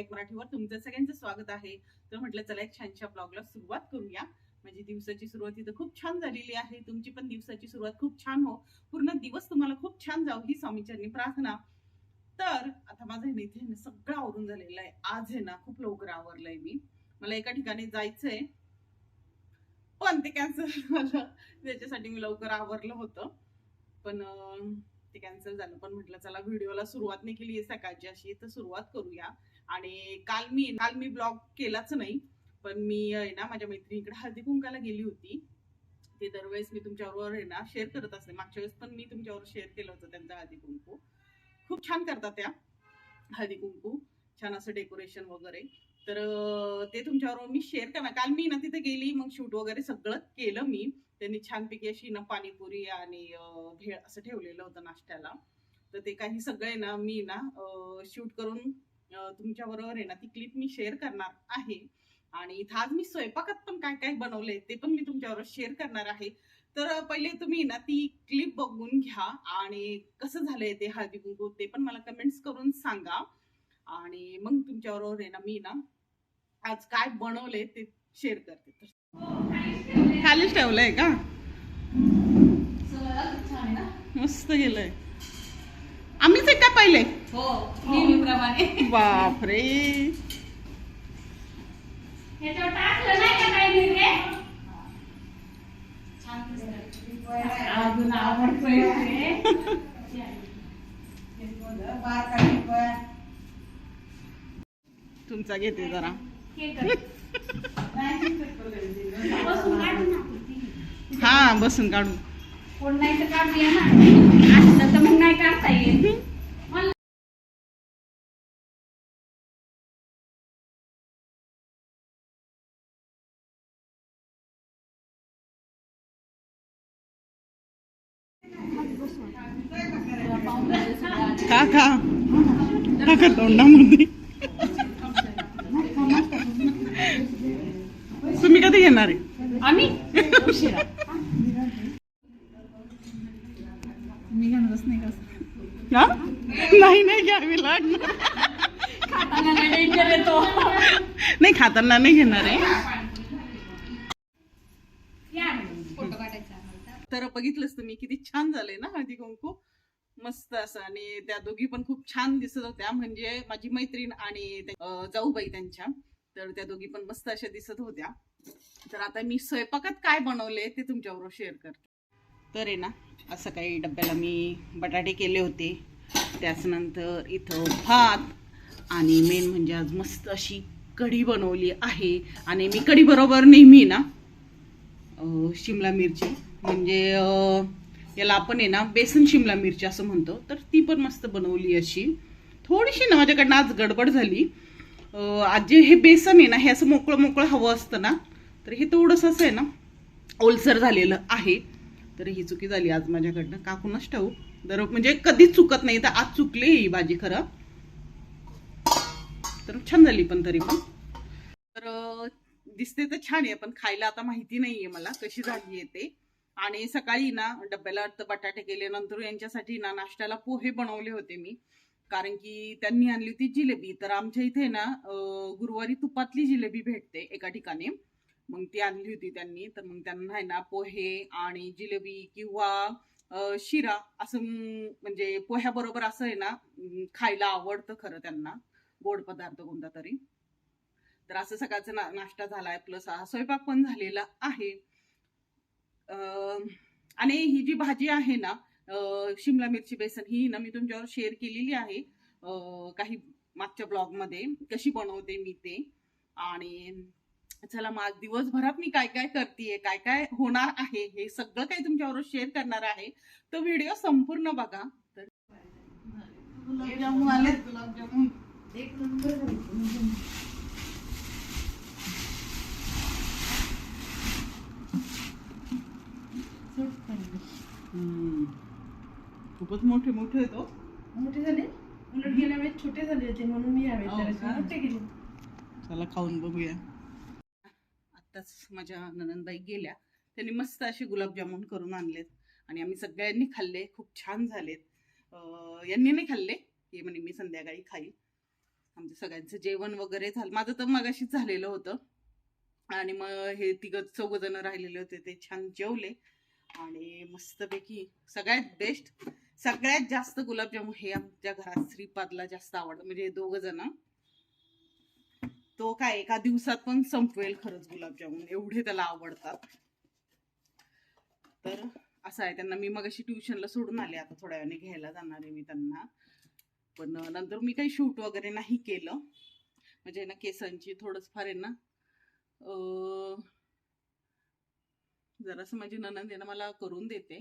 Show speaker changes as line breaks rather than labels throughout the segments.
Like मराठीवर तुमचं सगळ्यांचं स्वागत आहे. तर म्हटलं चला एक छानशा ब्लॉगला सुरुवात करूया. माझी दिवसाची सुरुवात इथं खूप छान झालेली आहे. तुमची पण दिवसाची सुरुवात खूप छान हो. पूर्ण दिवस तुम्हाला खूप छान जाऊ ही स्वामीचरणी प्रार्थना. तर आता माझं आहे इथे सगळं आवरून झालेलं आहे. आज आहे ना खूप लवकर आवरलंय मी. मला एका ठिकाणी जायचंय. पण ते कॅन्सल झालं. त्याच्यासाठी मी लवकर आवरलं होतं. पण ते कॅन्सल झालं. पण म्हटलं चला व्हिडिओला सुरुवात नाही केली सकाळची अशी. तर सुरुवात करूया. आणि काल मी काल मी ब्लॉग केलाच नाही पण मी आहे ना माझ्या मैत्रिणीकडे हळदी कुंकाला गेली होती. ते दरवेळेस मी तुमच्याबरोबर आहे ना शेअर करत असते. मागच्या वेळेस पण मी तुमच्यावर शेअर केलं होतं त्यांचा हळदी कुंकू. खूप छान करतात त्या हळदी कुंकू. छान असं डेकोरेशन वगैरे. तर ते तुमच्याबरोबर मी शेअर करणार. काल मी ना तिथे गेली मग शूट वगैरे सगळं केलं मी. त्यांनी छानपैकी अशी ना पाणीपुरी आणि भेळ असं ठेवलेलं होतं नाश्त्याला. तर ते काही सगळे ना मी ना शूट करून तुमच्या बरोबर आहे ना ती क्लिप मी शेअर करणार आहे. आणि इथं आज मी स्वयंपाकात पण काय काय बनवलंय ते पण मी तुमच्याबरोबर शेअर करणार आहे. तर पहिले तुम्ही ना ती क्लिप बघून घ्या आणि कसं झालंय ते हळदी कुंकू ते पण मला कमेंट्स करून सांगा. आणि मग तुमच्याबरोबर आहे ना मी ना आज काय बनवलंय ते शेअर करते. तर खालीच ठेवलंय का? मस्त गेलंय आम्हीच आहे का पहिले
हो नेहमीप्रमाणे
बापरे
ह्याच्यावर टाकलं नाही का काही रे छान दिसतंय. अजून आवडतोय ते.
तुमचा घेते जरा
हे कर. बसून काढू ना.
हा बसून काढू
कोण नाही तर काढूया ना असलं तर मग नाही काढता येईल. मला
का का? का तोंडामध्ये? तुम्ही कधी घेणार आहे?
आम्ही उशिरा मी घेणारच नाही कसं
हा? नाही नाही घ्यावी लागणार.
खाताना नाही
खाताना नाही घेणार आहे. तर बघितलंच तुम्ही किती छान झालंय ना हळदी कुंकू. मस्त असं आणि त्या दोघी पण खूप छान दिसत होत्या. म्हणजे माझी मैत्रीण आणि जाऊबाई त्यांच्या. तर त्या दोघी पण मस्त अशा दिसत होत्या. तर आता मी स्वयंपाकात काय बनवले ते तुमच्याबरोबर शेअर करते. तर आहे ना असं काही डब्याला मी बटाटे केले होते. त्याचनंतर इथं भात आणि मेन म्हणजे आज मस्त अशी कढी बनवली आहे. आणि मी कढीबरोबर नेहमी ना शिमला मिरची. म्हणजे याला आपण आहे ना बेसन शिमला मिरची असं म्हणतो. तर ती पण मस्त बनवली अशी. थोडीशी ना माझ्याकडनं आज गडबड झाली. आज जे हे बेसन आहे ना हे असं मोकळं मोकळं हवं असतं ना तर हे थोडंसं असं आहे ना ओलसर झालेलं आहे. तर ही चुकी झाली आज माझ्याकडनं. का कुणाच ठाऊ दर म्हणजे कधीच चुकत नाही. तर आज चुकली ही भाजी खरं. तर छान झाली पण तरी पण. तर दिसते तर छान आहे पण खायला आता माहिती नाहीये मला कशी झाली आहे ते. आणि सकाळी ना डब्याला तर बटाटे केले नंतर यांच्यासाठी ना नाश्त्याला पोहे बनवले होते मी. कारण की त्यांनी आणली होती जिलेबी. तर आमच्या इथे ना गुरुवारी तुपातली जिलेबी भेटते एका ठिकाणी. मग ती आणली होती त्यांनी. तर मग त्यांना आहे ना पोहे आणि जिलेबी किंवा शिरा असं म्हणजे पोह्याबरोबर असं आहे ना खायला आवडतं खरं त्यांना. गोड पदार्थ कोणता तरी. तर असं सकाळचा ना नाश्ता झालाय. प्लस हा स्वयंपाक पण झालेला आहे. अं, आणि ही जी भाजी आहे ना शिमला मिरची बेसन ही ना मी तुमच्यावर शेअर केलेली आहे. काही मागच्या ब्लॉगमध्ये कशी बनवते मी ते. आणि चला मग दिवसभरात मी काय काय करते काय काय होणार आहे हे सगळं काही तुमच्याबरोबर शेअर करणार आहे. तो व्हिडिओ संपूर्ण बघा. तर गुलाबजामुन. आले गुलाबजामुन हम्म. खूपच मोठे मोठे आहेत हो.
मोठे झाले? उलट गेल्या वेळेस छोटे झाले होते म्हणून मी यावेळेस
हो?
मोठे गेले
चला खाऊन बघूया. आत्ताच माझ्या ननंदबाई गेल्या. त्यांनी मस्त असे गुलाबजामुन करून आणलेत. आणि आम्ही सगळ्यांनी खाल्ले खूप छान झालेत. यांनी नाही खाल्ले. हे म्हणे मी संध्याकाळी खाईल. आमचं सगळ्यांचं जेवण वगैरे झालं. माझं तर मगाशीच झालेलं होतं. आणि मग हे तिघं चौघ जण राहिलेले होते ते छान जेवले. आणि मस्तपैकी सगळ्यात बेस्ट सगळ्यात जास्त गुलाबजामुन हे आमच्या घरात श्रीपादला जास्त आवडतं. म्हणजे हे दोघं जण तो काय एका दिवसात पण संपवेल खरंच गुलाबजामुन. एवढे त्याला आवडतात. तर असं आहे त्यांना मी मग अशी ट्युशनला सोडून आले आता थोड्या वेळाने घ्यायला जाणार आहे मी त्यांना. पण नंतर मी काही शूट वगैरे नाही केलं. म्हणजे ना केसांची थोडंच फार आहे ना जरासं माझी ननंद आहे ना मला करून देते.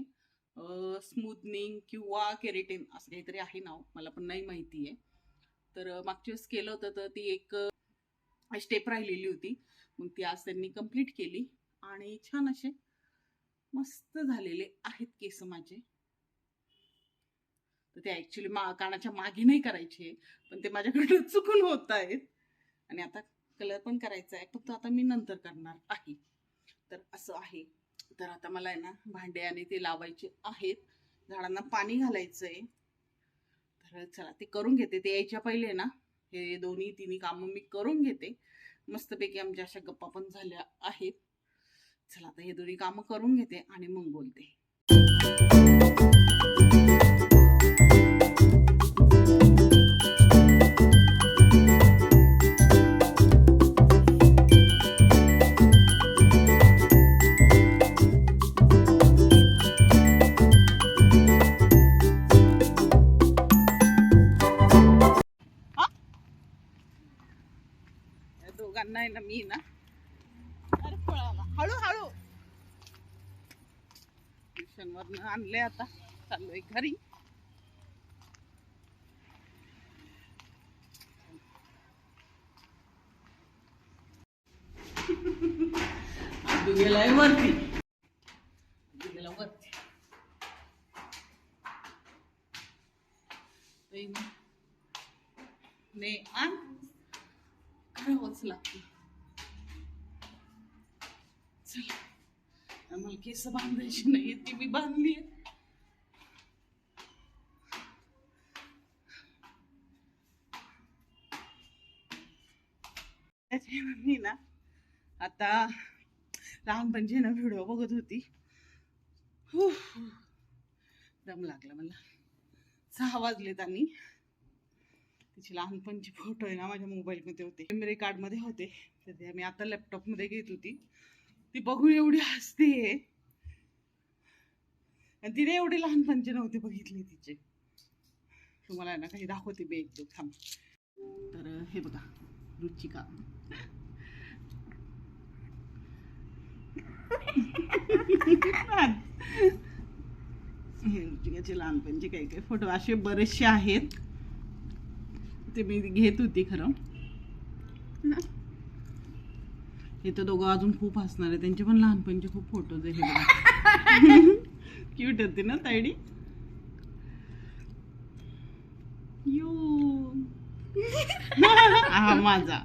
स्मूथनिंग किंवा केरेटिन असं काहीतरी आहे नाव मला पण नाही माहिती आहे तर मागच्या वेळेस केलं होतं तर ती एक स्टेप राहिलेली होती. मग ती आज त्यांनी कंप्लीट केली आणि छान असे मस्त झालेले आहेत केस माझे. तर ते ऍक्च्युली मा कानाच्या मागे नाही करायचे पण ते माझ्याकडे चुकून होत आहेत. आणि आता कलर पण करायचा आहे फक्त आता मी नंतर करणार आहे. तर असं आहे. तर आता मला आहे ना भांडे आणि ते लावायचे आहेत. झाडांना पाणी घालायचं आहे तर चला ते करून घेते. ते यायच्या पहिले ना हे दोन्ही तिन्ही कामं मी करून घेते. मस्तपैकी आमच्या अशा गप्पा पण झाल्या आहेत. चला आता हे दोन्ही कामं करून घेते आणि मग बोलते. गेलाय वरती. गेला वरती. ने आण. करावंच लागतं. चला. आम्हाला केस बांधायची नाही ती मी बांधली आहे. मी ना आता लहानपणची ना व्हिडिओ बघत होती. दम लागला मला. सहा वाजलेत आणि. तिची लहानपणची फोटो आहे ना माझ्या मोबाईलमध्ये होते. मेमरी कार्डमध्ये होते. तर ते मी आता लॅपटॉपमध्ये घेत होती. ती बघून एवढी हसते. आणि तिने एवढे लहानपणचे नव्हते बघितले तिचे. तुम्हाला ना काही दाखवते मी एकदम थांब. तर हे बघा रुचिका. रुचिकाचे लहानपणचे काही काही फोटो असे बरेचसे आहेत. ते मी घेत होती खरं. हे तर दोघं अजून खूप हसणार आहे त्यांचे पण लहानपणचे खूप फोटोज आहे क्यूट होती ना तायडी यो. हा माझा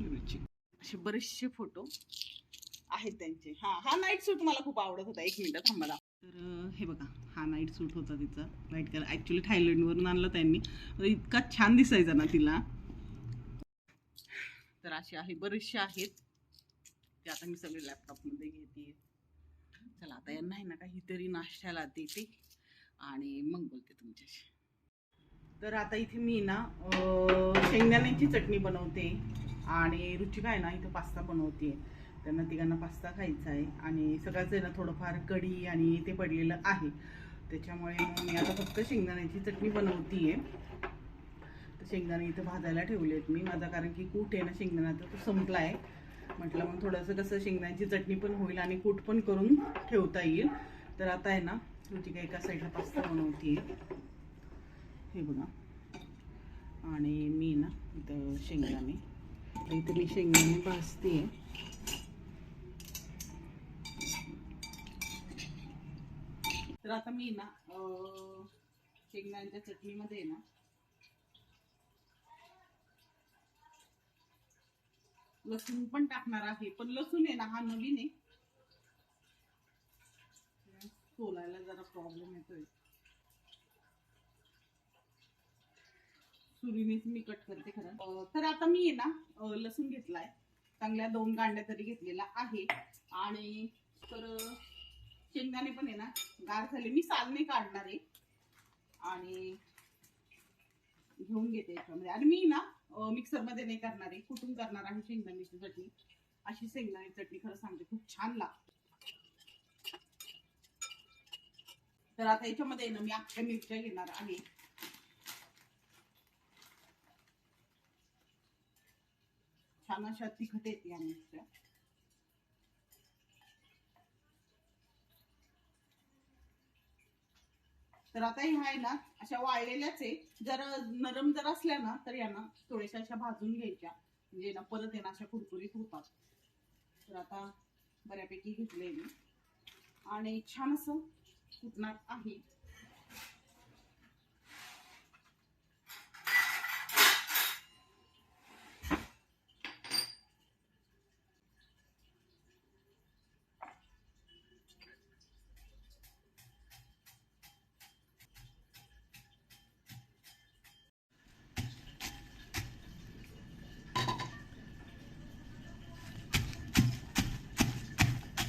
रुची. असे बरेचसे फोटो आहेत त्यांचे. हा हा नाईट सूट मला खूप आवडत होता. एक मिनिट थांबा तर हे बघा हा नाईट सूट होता तिचा. नाईट कलर ऍक्च्युली थायलंडवरून आणला त्यांनी. तर इतका छान दिसायचा ना तिला. तर असे आहे बरेचसे आहेत. ते आता मी सगळे लॅपटॉपमध्ये घेते चला आता यांना आहे ना काहीतरी नाश्त्याला देते आणि मग बोलते तुमच्याशी. तर आता इथे मी ना शेंगदाण्याची चटणी बनवते. आणि रुचिका आहे ना इथं पास्ता बनवते त्यांना तिघांना पास्ता खायचा आहे. आणि सगळ्याच आहे ना थोडंफार कढी आणि ते पडलेलं आहे. त्याच्यामुळे मग मी आता फक्त शेंगदाण्याची चटणी बनवते तर शेंगदाणे इथं भाजायला ठेवलेत मी. माझा कारण की कूट आहे ना शेंगदाण्याचा तो संपला आहे म्हटलं मग थोडंसं कसं शेंगदाण्याची चटणी पण होईल आणि कूट पण करून ठेवता येईल. तर आता आहे ना रुचिका एका साईडला पास्ता बनवते हे बघा. आणि मी ना इथं शेंगदाणे इथं मी शेंगदाणे भाजते तर आता मी ना शेंगदाण्याच्या चटणीमध्ये ना लसूण पण टाकणार आहे पण लसूण आहे ना हा नवीन आहे सोलायला जरा प्रॉब्लेम येतोय सुरीनेच मी कट करते खरं तर आता मी आहे ना लसूण घेतलाय. चांगल्या दोन गांड्या तरी घेतलेला आहे. आणि तर शेंगदाणे पण आहे ना गार झाले. मी साल नाही काढणार आहे. आणि घेऊन घेते याच्यामध्ये. आणि मी ना मिक्सरमध्ये नाही करणार आहे. कुठून करणार आहे शेंगदाण्याची चटणी? अशी शेंगदाणे चटणी खरं सांगते खूप छान लागते. तर आता याच्यामध्ये ना मी अख्ख्या मिरच्या घेणार आहे. छान अशा तिखट येते या मिरच्या. तर आता ह्या आहे ना अशा वाळलेल्याच आहे. जर नरम जर असल्या ना तर यांना थोड्याशा अशा भाजून घ्यायच्या. म्हणजे ना परत आहे अशा कुरकुरीत होतात. तर आता बऱ्यापैकी घेतले मी. आणि छान असं कुटणार आहे.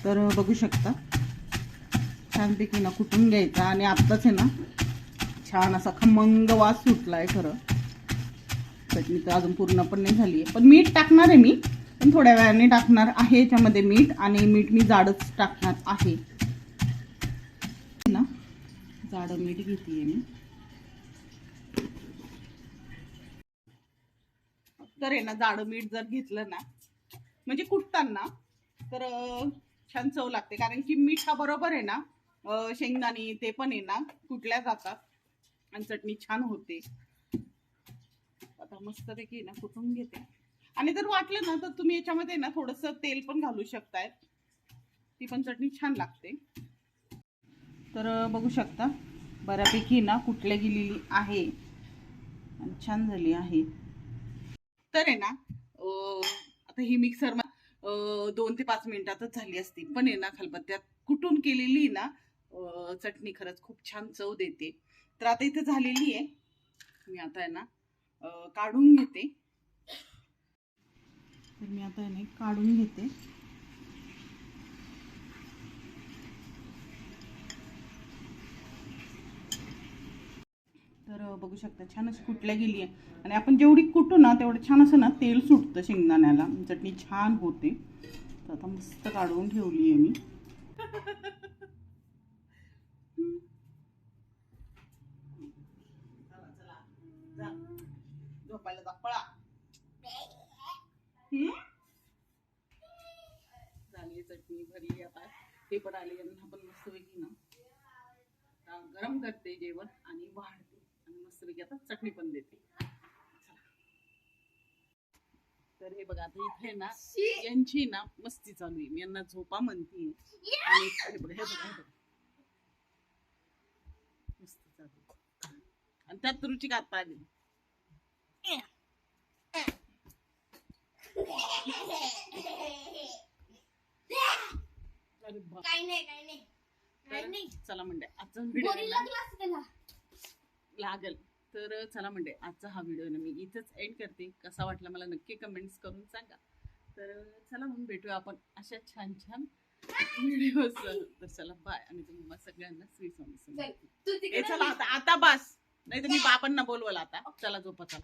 तर बघू शकता. छानपैकी ना कुटून घ्यायचा आणि आत्ताच आहे ना छान असा खमंग वास सुटलाय खरं. चटणी तर अजून पूर्ण पण नाही झाली आहे पण मीठ टाकणार आहे मी. पण थोड्या वेळाने टाकणार आहे. याच्यामध्ये मीठ आणि मीठ मी जाडच टाकणार आहे. ना जाडं मीठ घेते मी. तर आहे ना जाडं मीठ जर घेतलं ना म्हणजे कुटताना तर छान चव लागते. कारण की मिठा बरोबर आहे ना शेंगदाणे ते पण आहे ना कुटल्या जातात आणि चटणी छान होते. आता मस्तपैकी ना कुटून घेते. आणि जर वाटलं ना तर तुम्ही याच्यामध्ये ना थोडस तेल पण घालू शकताय ती पण चटणी छान लागते. तर बघू शकता बऱ्यापैकी ना कुठल्या गेलेली आहे. आणि छान झाली आहे. तर आहे ना आता ही मिक्सर दोन ते पाच मिनिटातच झाली असती. पण आहे ना खलबत्त्यात. कुटून केलेली ना चटणी खरंच खूप छान चव देते. तर आता इथे झालेली आहे. मी आता आहे ना काढून घेते. तर मी आता आहे ना काढून घेते. बघू शकता. छान अशी कुटल्या गेली आहे आणि आपण जेवढी कुटू ना तेवढं छान असं ना तेल सुटतं शेंगदाण्याला. चटणी छान होते. तर आता मस्त काढून ठेवली आहे मी. झोपायला झाली चटणी भरली आता. हे पण आले यांना पण मस्तपैकी ना. गरम करते जेवण आणि वाढते. मस्तपैकी आता चटणी पण देते. तर हे बघा आता इथे ना यांची ना मस्ती चालू आहे. मी यांना झोपा म्हणते. आणि हे बघा हे बघा हे बघा. मस्ती चालू आहे. आणि त्यात रुची आता आली?
काही नाही काही
चला म्हणते आजचा व्हिडिओ लागल. तर चला म्हणते आजचा हा व्हिडिओ ना मी इथंच एंड करते. कसा वाटला मला नक्की कमेंट्स करून सांगा. तर चला मग भेटूया आपण अशा छान छान व्हिडिओ तर चला बाय आणि तुम्हाला सगळ्यांना श्री स्वामी चला आता आता बस. नाही तर मी बाबांना बोलवल आता. चला झोपा चला